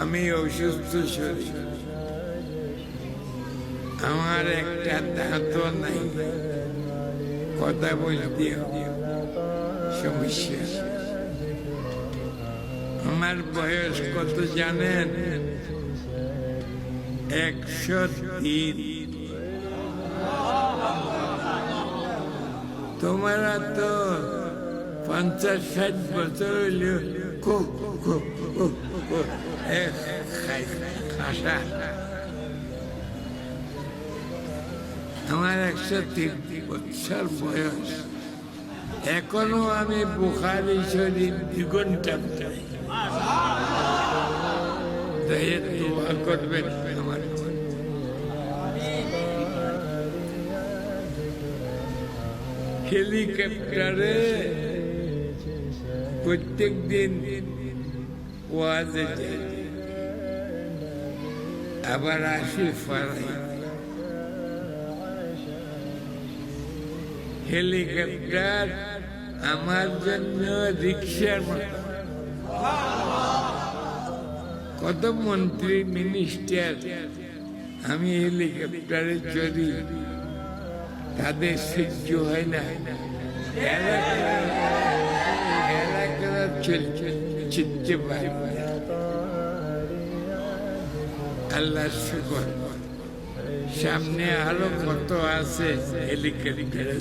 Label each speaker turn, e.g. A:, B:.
A: আমি অসুস্থ শরীর। আমার একটা দাঁতও নাই। কথা বলতে সমস্যা। আমার বয়স কত জানেন? একশো তিন। তোমারা তো পঞ্চাশ ষাট বছর হইল কো এ খাই খাসা আমার একশো তিন বছর বয়স। এখনও আমি বুখারি শরীর দ্বিগুণটা চাই। করবেন আমার হেলিকপ্টারে প্রত্যেক দিন ওয়াজে যাই। আবার আসি হেলিকপ্টার আমার জন্য রিক্সার কত মন্ত্রী মিনিস্টার, আমি হেলিকপ্টারে চড়ি। তাদের সহ্য হয় না। চলছে চিনতে পারবে আল্লাহ শুকর। সামনে আরও কত আছে? হেলিকপ্টারের